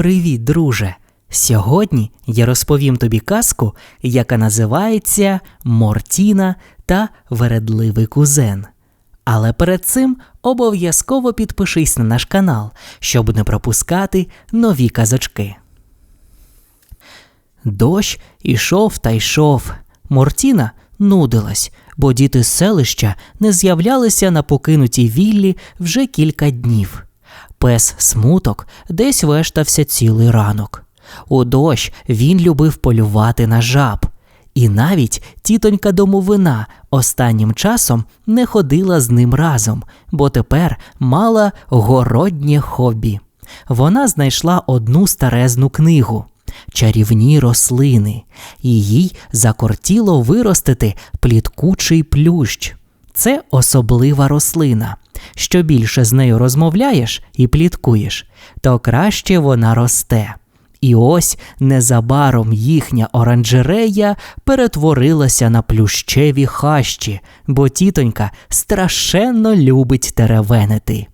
Привіт, друже! Сьогодні я розповім тобі казку, яка називається Мортіна та Вередливий кузен. Але перед цим обов'язково підпишись на наш канал, щоб не пропускати нові казочки. Дощ ішов та йшов. Мортіна нудилась, бо діти з селища не з'являлися на покинутій віллі вже кілька днів. Пес смуток десь вештався цілий ранок. У дощ він любив полювати на жаб. І навіть тітонька домовина останнім часом не ходила з ним разом, бо тепер мала городнє хобі. Вона знайшла одну старезну книгу Чарівні рослини, і їй закортіло виростити пліткучий плющ. Це особлива рослина. Що більше з нею розмовляєш і пліткуєш, то краще вона росте. І ось незабаром їхня оранжерея перетворилася на плющеві хащі, бо тітонька страшенно любить теревенити.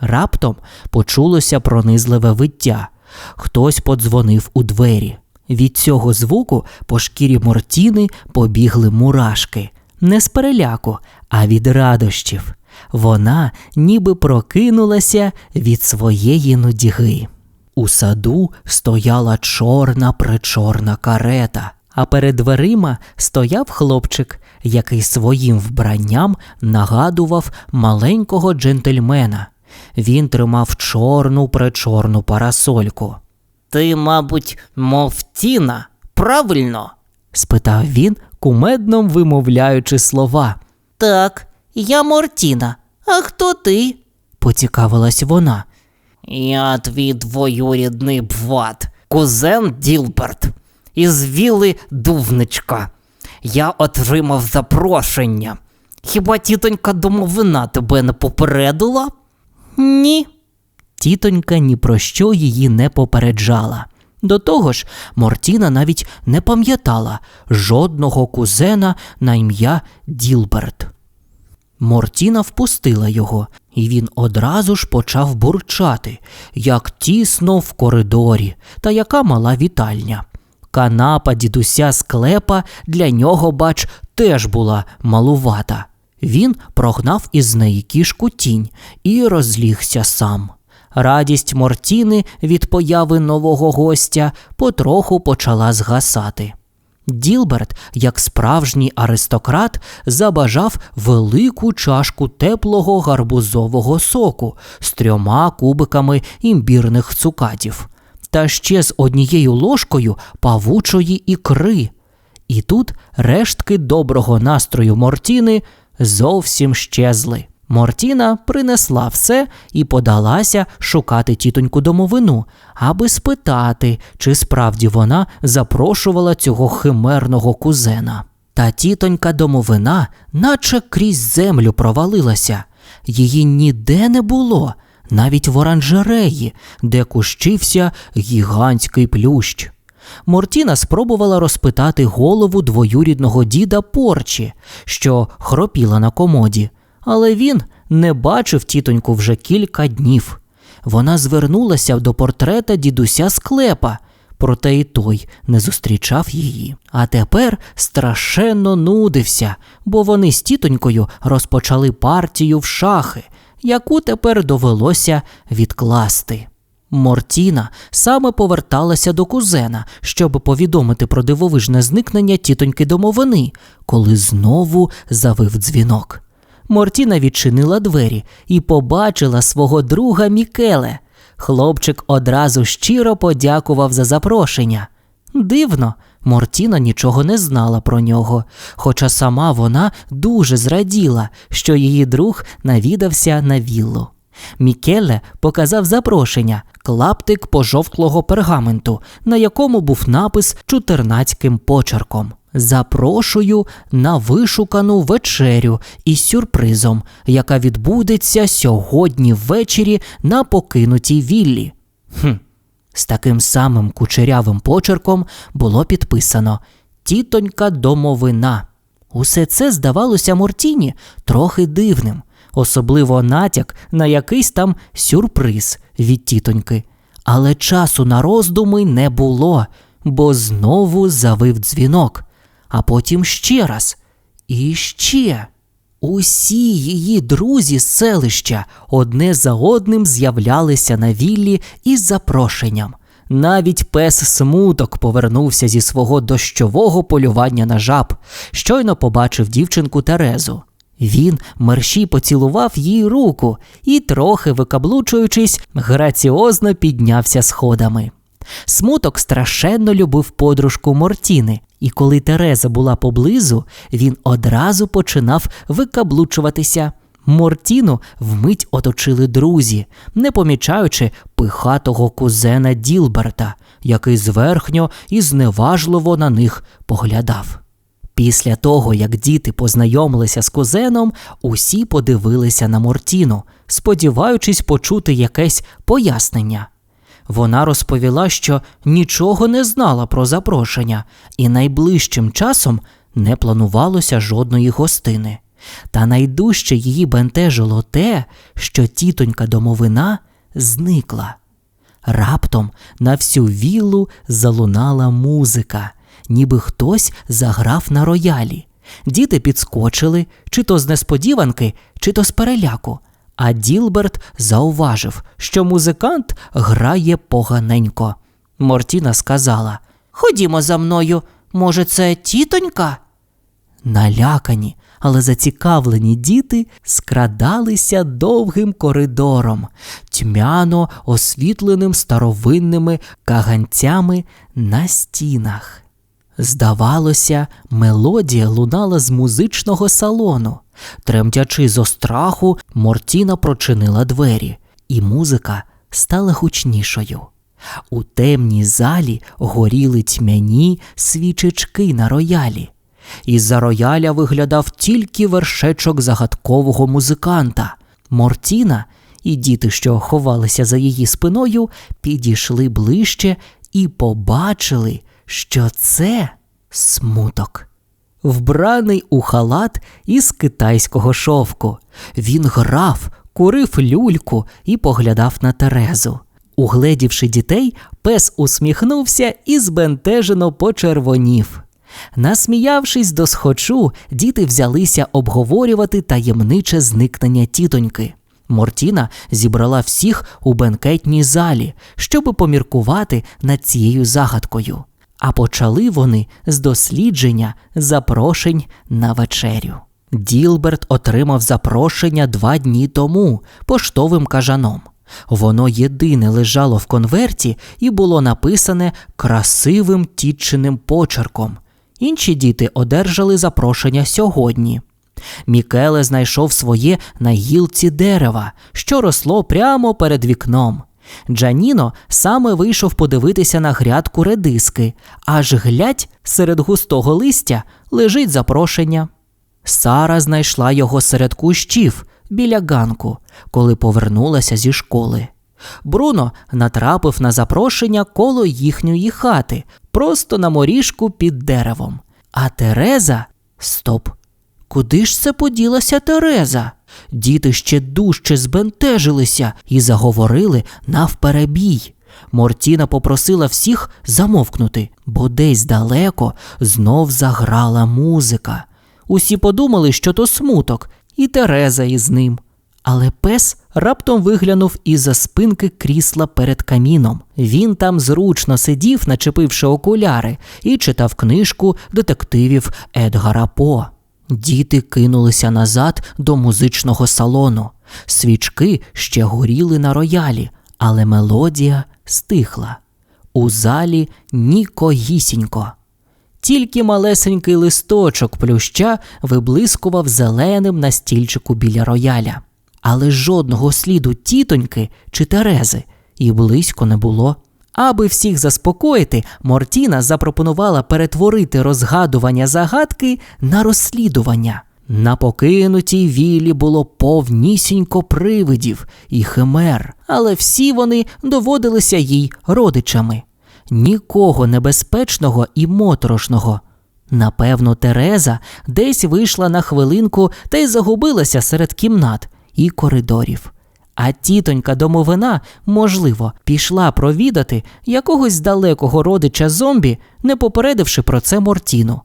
Раптом почулося пронизливе виття. Хтось подзвонив у двері. Від цього звуку по шкірі Мортіни побігли мурашки. Не з переляку, а від радощів. Вона ніби прокинулася від своєї нудьги. У саду стояла чорна причорна карета, а перед дверима стояв хлопчик, який своїм вбранням нагадував маленького джентльмена. Він тримав чорну причорну парасольку. Ти, мабуть, мов Тіна, правильно? спитав він, кумедно вимовляючи слова. Так, я Мортіна. А хто ти? Поцікавилась вона. Я твій двоюрідний бват, кузен Ділберт, із віли Дувничка. Я отримав запрошення. Хіба тітонька домовина тебе не попередила? Ні. Тітонька ні про що її не попереджала. До того ж, Мортіна навіть не пам'ятала жодного кузена на ім'я Ділберт. Мортіна впустила його, і він одразу ж почав бурчати, як тісно в коридорі, та яка мала вітальня. Канапа дідуся склепа для нього, бач, теж була малувата. Він прогнав із неї кішку тінь і розлігся сам. Радість Мортіни від появи нового гостя потроху почала згасати. Ділберт, як справжній аристократ, забажав велику чашку теплого гарбузового соку з трьома кубиками імбірних цукатів, та ще з однією ложкою павучої ікри. І тут рештки доброго настрою Мортіни зовсім щезли. Мортіна принесла все і подалася шукати тітоньку домовину, аби спитати, чи справді вона запрошувала цього химерного кузена. Та тітонька домовина, наче крізь землю провалилася, її ніде не було, навіть в оранжереї, де кущився гігантський плющ. Мортіна спробувала розпитати голову двоюрідного діда Порчі, що хропіла на комоді але він не бачив тітоньку вже кілька днів. Вона звернулася до портрета дідуся склепа, проте і той не зустрічав її. А тепер страшенно нудився, бо вони з тітонькою розпочали партію в шахи, яку тепер довелося відкласти. Мортіна саме поверталася до кузена, щоб повідомити про дивовижне зникнення тітоньки домовини, коли знову завив дзвінок. Мортіна відчинила двері і побачила свого друга Мікеле. Хлопчик одразу щиро подякував за запрошення. Дивно, Мортіна нічого не знала про нього, хоча сама вона дуже зраділа, що її друг навідався на віллу. Мікеле показав запрошення, клаптик пожовклого пергаменту, на якому був напис чутернацьким почерком. Запрошую на вишукану вечерю із сюрпризом, яка відбудеться сьогодні ввечері на покинутій віллі. Хм. З таким самим кучерявим почерком було підписано Тітонька домовина. Усе це здавалося Мортіні трохи дивним, особливо натяк на якийсь там сюрприз від тітоньки. Але часу на роздуми не було, бо знову завив дзвінок, а потім ще раз. І ще. Усі її друзі з селища одне за одним з'являлися на віллі із запрошенням. Навіть пес смуток повернувся зі свого дощового полювання на жаб, щойно побачив дівчинку Терезу. Він мерщій поцілував їй руку і, трохи викаблучуючись, граціозно піднявся сходами. Смуток страшенно любив подружку Мортіни, і коли Тереза була поблизу, він одразу починав викаблучуватися. Мортіну вмить оточили друзі, не помічаючи пихатого кузена Ділберта, який зверхньо і зневажливо на них поглядав. Після того, як діти познайомилися з кузеном, усі подивилися на Мортіну, сподіваючись почути якесь пояснення. Вона розповіла, що нічого не знала про запрошення, і найближчим часом не планувалося жодної гостини. Та найдужче її бентежило те, що тітонька домовина зникла. Раптом на всю віллу залунала музика, ніби хтось заграв на роялі. Діти підскочили, чи то з несподіванки, чи то з переляку. А Ділберт зауважив, що музикант грає поганенько. Мортіна сказала: Ходімо за мною. Може, це тітонька? Налякані, але зацікавлені діти скрадалися довгим коридором, тьмяно освітленим старовинними каганцями на стінах. Здавалося, мелодія лунала з музичного салону. Тремтячи зо страху, Мортіна прочинила двері, і музика стала гучнішою. У темній залі горіли тьмяні свічечки на роялі. Із-за рояля виглядав тільки вершечок загадкового музиканта. Мортіна і діти, що ховалися за її спиною, підійшли ближче і побачили, що це смуток. Вбраний у халат із китайського шовку. Він грав, курив люльку і поглядав на Терезу. Угледівши дітей, пес усміхнувся і збентежено почервонів. Насміявшись до схочу, діти взялися обговорювати таємниче зникнення тітоньки. Мортіна зібрала всіх у бенкетній залі, щоб поміркувати над цією загадкою. А почали вони з дослідження запрошень на вечерю. Ділберт отримав запрошення два дні тому поштовим кажаном. Воно єдине лежало в конверті і було написане красивим тітчиним почерком. Інші діти одержали запрошення сьогодні. Мікеле знайшов своє на гілці дерева, що росло прямо перед вікном. Джаніно саме вийшов подивитися на грядку редиски, аж глядь, серед густого листя лежить запрошення. Сара знайшла його серед кущів біля ганку, коли повернулася зі школи. Бруно натрапив на запрошення коло їхньої хати, просто на моріжку під деревом. А Тереза стоп. Куди ж це поділася Тереза? Діти ще дужче збентежилися і заговорили навперебій. Мортіна попросила всіх замовкнути, бо десь далеко знов заграла музика. Усі подумали, що то смуток, і Тереза із ним. Але пес раптом виглянув із-за спинки крісла перед каміном. Він там зручно сидів, начепивши окуляри, і читав книжку детективів Едгара По. Діти кинулися назад до музичного салону. Свічки ще горіли на роялі, але мелодія стихла. У залі нікогісінько. Тільки малесенький листочок плюща виблискував зеленим на стільчику біля рояля, але жодного сліду тітоньки чи Терези і близько не було. Аби всіх заспокоїти, Мортіна запропонувала перетворити розгадування загадки на розслідування. На покинутій віллі було повнісінько привидів і химер, але всі вони доводилися їй родичами. Нікого небезпечного і моторошного. Напевно, Тереза десь вийшла на хвилинку та й загубилася серед кімнат і коридорів. А тітонька домовина, можливо, пішла провідати якогось далекого родича зомбі, не попередивши про це Мортіну.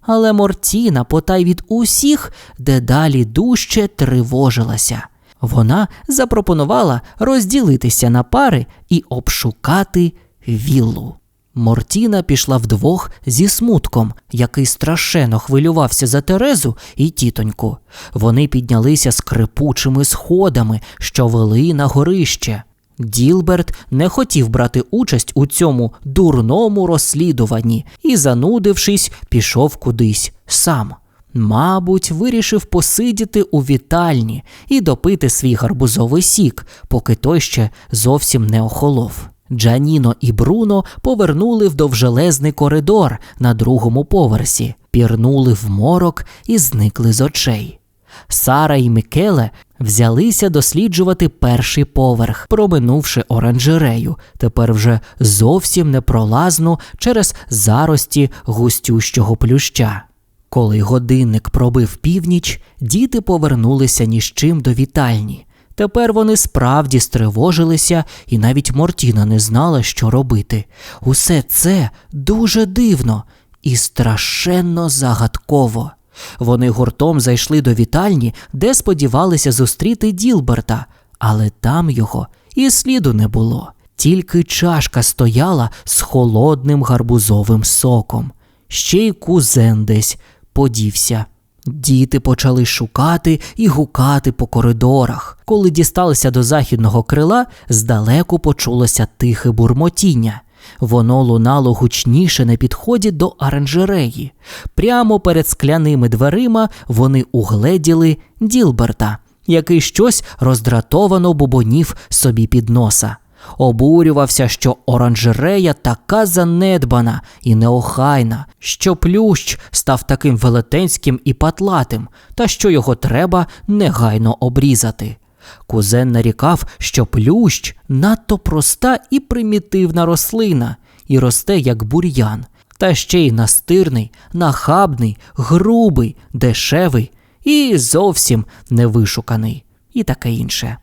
Але Мортіна, потай від усіх, дедалі дужче тривожилася. Вона запропонувала розділитися на пари і обшукати віллу. Мортіна пішла вдвох зі смутком, який страшенно хвилювався за Терезу і тітоньку. Вони піднялися скрипучими сходами, що вели на горище. Ділберт не хотів брати участь у цьому дурному розслідуванні і, занудившись, пішов кудись сам. Мабуть, вирішив посидіти у вітальні і допити свій гарбузовий сік, поки той ще зовсім не охолов. Джаніно і Бруно повернули в довжелезний коридор на другому поверсі, пірнули в морок і зникли з очей. Сара і Мікеле взялися досліджувати перший поверх, проминувши оранжерею, тепер вже зовсім непролазну через зарості густющого плюща. Коли годинник пробив північ, діти повернулися ні з чим до вітальні. Тепер вони справді стривожилися, і навіть Мортіна не знала, що робити. Усе це дуже дивно і страшенно загадково. Вони гуртом зайшли до вітальні, де сподівалися зустріти Ділберта, але там його і сліду не було. Тільки чашка стояла з холодним гарбузовим соком. Ще й кузен десь подівся. Діти почали шукати і гукати по коридорах. Коли дісталися до західного крила, здалеку почулося тихе бурмотіння. Воно лунало гучніше на підході до оранжереї. Прямо перед скляними дверима вони угледіли Ділберта, який щось роздратовано бубонів собі під носа. Обурювався, що оранжерея така занедбана і неохайна, що плющ став таким велетенським і патлатим, та що його треба негайно обрізати. Кузен нарікав, що плющ надто проста і примітивна рослина, і росте як бур'ян, та ще й настирний, нахабний, грубий, дешевий і зовсім невишуканий, і таке інше.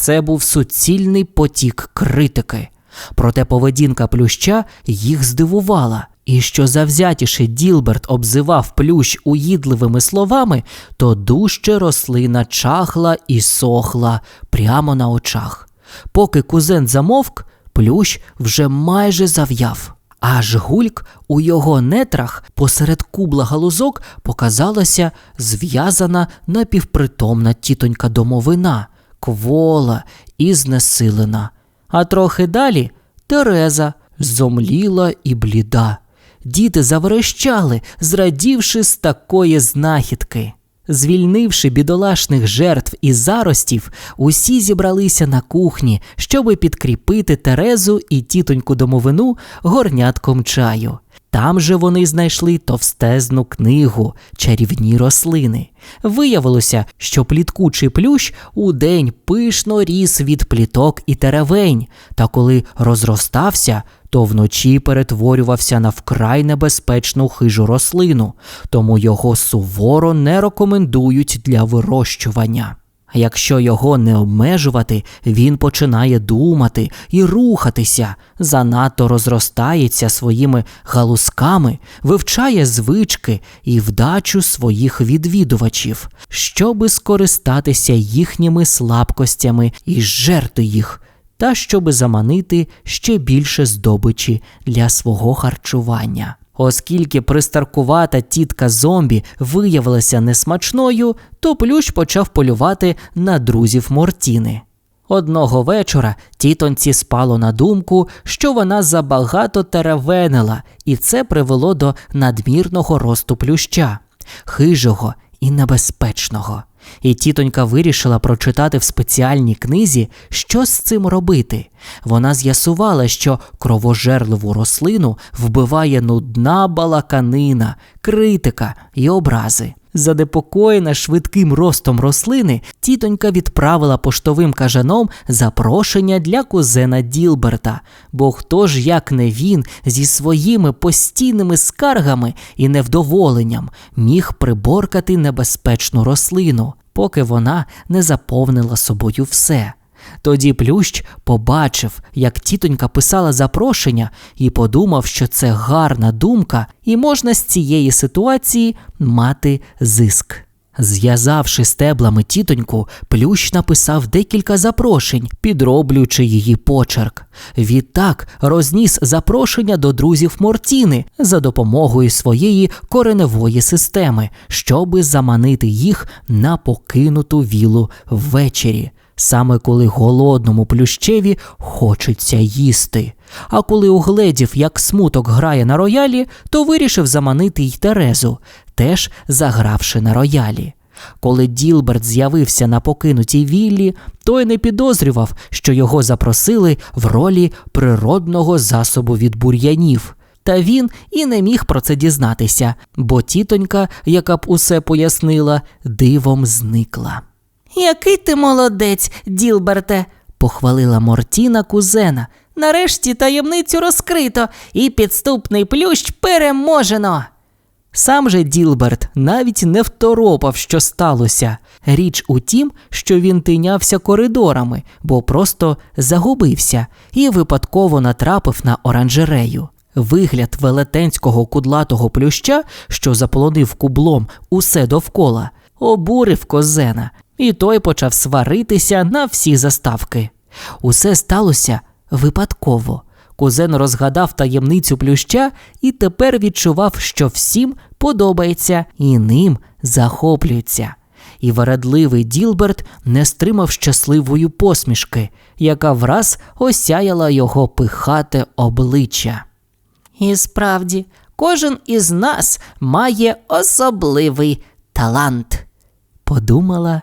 Це був суцільний потік критики. Проте поведінка плюща їх здивувала, і що завзятіше Ділберт обзивав плющ уїдливими словами, то дужче рослина чахла і сохла прямо на очах. Поки кузен замовк, плющ вже майже зав'яв. Аж гульк у його нетрах посеред кубла галузок показалася зв'язана напівпритомна тітонька домовина, квола і знесилена. А трохи далі Тереза зомліла і бліда. Діти заверещали, зрадівши з такої знахідки. Звільнивши бідолашних жертв і заростів, усі зібралися на кухні, щоби підкріпити Терезу і тітоньку домовину горнятком чаю. Там же вони знайшли товстезну книгу Чарівні рослини. Виявилося, що пліткучий плющ удень пишно ріс від пліток і теревень, та коли розростався, то вночі перетворювався на вкрай небезпечну хижу рослину, тому його суворо не рекомендують для вирощування. А якщо його не обмежувати, він починає думати і рухатися, занадто розростається своїми галузками, вивчає звички і вдачу своїх відвідувачів, щоби скористатися їхніми слабкостями і жерти їх, та щоби заманити ще більше здобичі для свого харчування. Оскільки пристаркувата тітка зомбі виявилася несмачною, то плющ почав полювати на друзів Мортіни. Одного вечора тітонці спало на думку, що вона забагато теревенила, і це привело до надмірного росту плюща, хижого і небезпечного. І тітонька вирішила прочитати в спеціальній книзі, що з цим робити. Вона з'ясувала, що кровожерливу рослину вбиває нудна балаканина, критика і образи. Занепокоєна швидким ростом рослини, тітонька відправила поштовим кажаном запрошення для кузена Ділберта, бо хто ж, як не він, зі своїми постійними скаргами і невдоволенням міг приборкати небезпечну рослину, поки вона не заповнила собою все. Тоді плющ побачив, як тітонька писала запрошення, і подумав, що це гарна думка, і можна з цієї ситуації мати зиск. Зв'язавши стеблами тітоньку, плющ написав декілька запрошень, підроблюючи її почерк. Відтак розніс запрошення до друзів Мортіни за допомогою своєї кореневої системи, щоби заманити їх на покинуту вілу ввечері, саме коли голодному плющеві хочеться їсти. А коли угледів, як смуток грає на роялі, то вирішив заманити й Терезу, теж загравши на роялі. Коли Ділберт з'явився на покинутій віллі, той не підозрював, що його запросили в ролі природного засобу від бур'янів. Та він і не міг про це дізнатися, бо тітонька, яка б усе пояснила, дивом зникла. Який ти молодець, Ділберте, Похвалила Мортіна кузена. Нарешті таємницю розкрито і підступний плющ переможено. Сам же Ділберт навіть не второпав, що сталося. Річ у тім, що він тинявся коридорами, бо просто загубився і випадково натрапив на оранжерею. Вигляд велетенського кудлатого плюща, що заполонив кублом усе довкола, обурив козена, і той почав сваритися на всі заставки. Усе сталося випадково. Кузен розгадав таємницю плюща і тепер відчував, що всім подобається і ним захоплюється. І вередливий Ділберт не стримав щасливої посмішки, яка враз осяяла його пихате обличчя. І справді, кожен із нас має особливий талант. Подумала